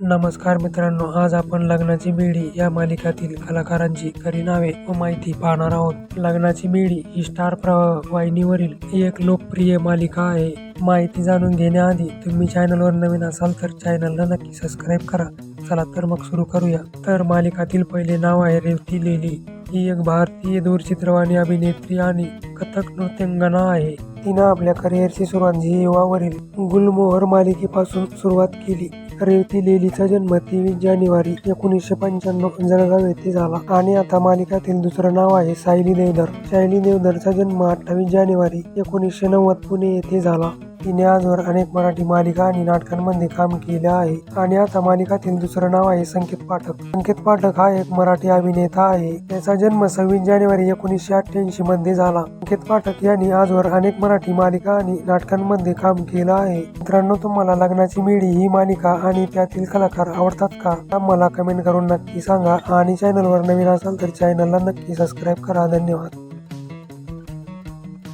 नमस्कार मित्रांनो आज आपण लग्नाची बेडी या मालिकातील कलाकारांची खरी नावे व माहिती पाहणार आहोत. लग्नाची बेडी ही स्टार प्रवाह वाहिनीवरील एक लोकप्रिय मालिका आहे. माहिती जाणून घेण्याआधी तुम्ही चॅनलवर नवीन असाल तर चॅनलला नक्की सबस्क्राईब करा. चला तर मग सुरू करूया. तर मालिकातील पहिले नाव आहे रेवती लेली. ही एक भारतीय दूरचित्रवाणी अभिनेत्री आणि कथक नृत्यांगना आहे. तिनं आपल्या करिअरची सुरुवात झी युवावरील गुलमोहर मालिकेपासून सुरुवात केली. रेवती लेलीचा जन्म तेवीस जानेवारी एकोणीसशे पंच्याण्णव जळगाव येथे झाला. आणि आता मालिकातील दुसरं नाव आहे सायली देवधर. सायली देवधरचा जन्म अठ्ठावीस जानेवारी एकोणीसशे नव्वद पुणे येथे झाला. तिने आजवर अनेक मराठी मालिका आणि नाटकांमध्ये काम केले आहे. आणि आता मालिकातील दुसरं नाव आहे संकेत पाठक. संकेत पाठक हा एक मराठी अभिनेता आहे. त्याचा जन्म सव्वीस जानेवारी एकोणीसशे अठ्ठ्याऐंशी मध्ये झाला. संकेत पाठक यांनी आजवर अनेक मराठी मालिका आणि नाटकांमध्ये काम केलं आहे. मित्रांनो तुम्हाला लग्नाची मिडी ही मालिका आणि त्यातील कलाकार आवडतात का? आम्हाला कमेंट करून नक्की सांगा. आणि चॅनलवर नवीन असाल तर चॅनलला नक्की सबस्क्राईब करा. धन्यवाद.